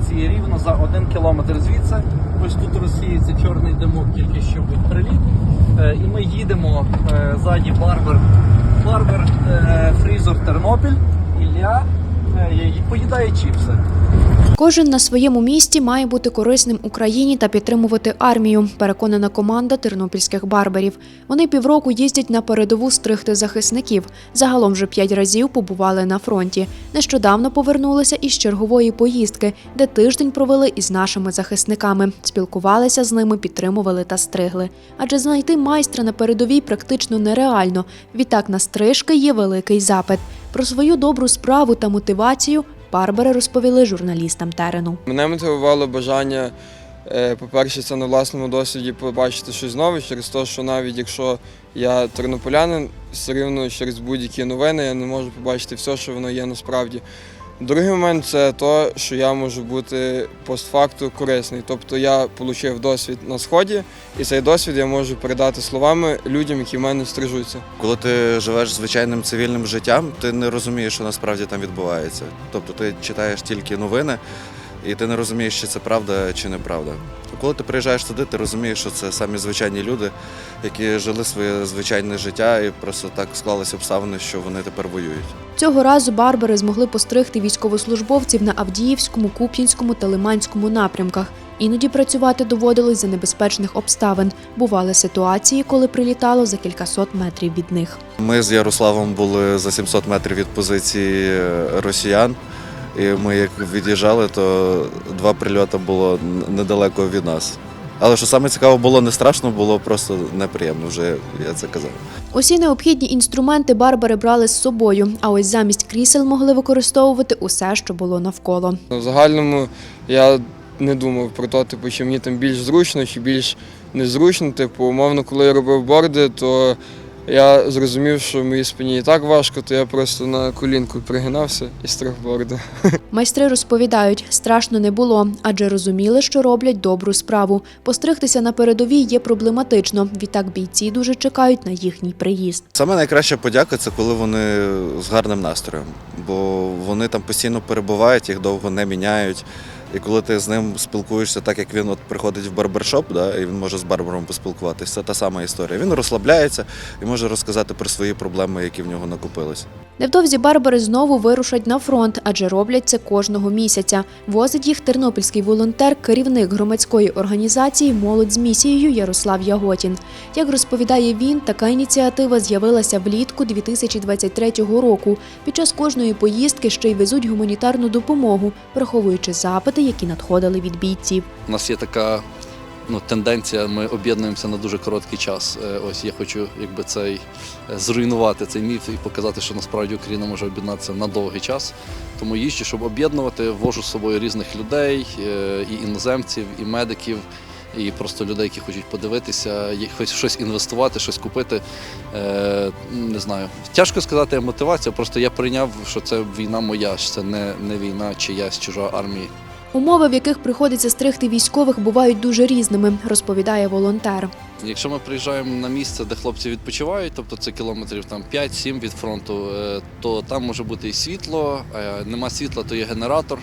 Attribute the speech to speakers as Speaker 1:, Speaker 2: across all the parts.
Speaker 1: знаходиться рівно за один кілометр звідси. Ось тут розсіється чорний димок, тільки що був приліт. Е, І ми їдемо е, ззаді барбер, барбер е, фрізор Тернопіль. Ілля поїдає чіпси.
Speaker 2: Кожен на своєму місці має бути корисним Україні та підтримувати армію. Переконана команда тернопільських барберів. Вони півроку їздять на передову стригти захисників. Загалом вже п'ять разів побували на фронті. Нещодавно повернулися із чергової поїздки, де тиждень провели із нашими захисниками. Спілкувалися з ними, підтримували та стригли. Адже знайти майстра на передовій практично нереально. Відтак на стрижки є великий запит. Про свою добру справу та мотивацію Барбари розповіли журналістам терену.
Speaker 3: Мене мотивувало бажання, е, по-перше, це на власному досвіді побачити щось нове, через те, що навіть якщо я тернополянин, все рівно через будь-які новини я не можу побачити все, що воно є насправді. Другий момент це те, що я можу бути постфакту корисний. Тобто я отримав досвід на сході, і цей досвід я можу передати словами людям, які в мене стрижуться.
Speaker 4: Коли ти живеш звичайним цивільним життям, ти не розумієш, що насправді там відбувається. Тобто ти читаєш тільки новини, і ти не розумієш, чи це правда чи неправда. Коли ти приїжджаєш туди, ти розумієш, що це самі звичайні люди, які жили своє звичайне життя, і просто так склалися обставини, що вони тепер воюють.
Speaker 2: Цього разу барбари змогли постригти військовослужбовців на Авдіївському, Куп'янському та Лиманському напрямках. Іноді працювати доводилось за небезпечних обставин. Бували ситуації, коли прилітало за кількасот метрів від них.
Speaker 4: Ми з Ярославом були за 700 метрів від позиції е, росіян. І ми як від'їжджали, то два прильоти було недалеко від нас. Але що саме цікаво було не страшно, було просто неприємно, вже я це казав.
Speaker 2: Усі необхідні інструменти барбари брали з собою, а ось замість крісел могли використовувати усе, що було навколо.
Speaker 3: В загальному я не думав про те, типу, чи мені там більш зручно, чи більш незручно. Типу, умовно, коли я робив борди, то я зрозумів, що моїй спині і так важко, то я просто на колінку пригинався і стриг борди.
Speaker 2: Майстри розповідають, страшно не було, адже розуміли, що роблять добру справу. Постригтися на передовій є проблематично. Відтак бійці дуже чекають на їхній приїзд.
Speaker 4: Саме найкраща подяка це коли вони з гарним настроєм, бо вони там постійно перебувають, їх довго не міняють. І коли ти з ним спілкуєшся, так як він от приходить в барбершоп, да, і він може з барбером поспілкуватися, це та сама історія. Він розслабляється і може розказати про свої проблеми, які в нього накопились.
Speaker 2: Невдовзі барбари знову вирушать на фронт, адже роблять це кожного місяця. Возить їх тернопільський волонтер, керівник громадської організації Молодь з місією Ярослав Яготін. Як розповідає він, така ініціатива з'явилася влітку 2023 року. Під час кожної поїздки ще й везуть гуманітарну допомогу, враховуючи запити, які надходили від бійців.
Speaker 5: У нас є така ну, тенденція, ми об'єднуємося на дуже короткий час. Е, Ось я хочу якби цей е, зруйнувати цей міф і показати, що насправді Україна може об'єднатися на довгий час. Тому їжджу, щоб об'єднувати, вожу з собою різних людей, е, і іноземців, і медиків. І просто людей, які хочуть подивитися, хоч щось інвестувати, щось купити. Е, не знаю. Тяжко сказати мотивація, просто я прийняв, що це війна моя, що це не, не війна чиясь чужа армії.
Speaker 2: Умови, в яких приходиться стригти військових, бувають дуже різними, розповідає волонтер.
Speaker 5: Якщо ми приїжджаємо на місце, де хлопці відпочивають, тобто це кілометрів там 5-7 від фронту, е, то там може бути і світло, нема світла, то є генератор.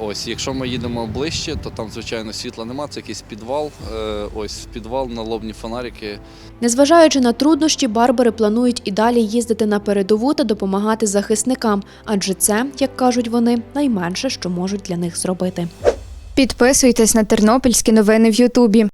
Speaker 5: Ось, якщо ми їдемо ближче, то там, звичайно, світла нема, це якийсь підвал. Е, Ось підвал, налобні фонарики.
Speaker 2: Незважаючи на труднощі, барбари планують і далі їздити на передову та допомагати захисникам, адже це, як кажуть вони, найменше, що можуть для них зробити.
Speaker 6: Підписуйтесь на тернопільські новини в Ютубі.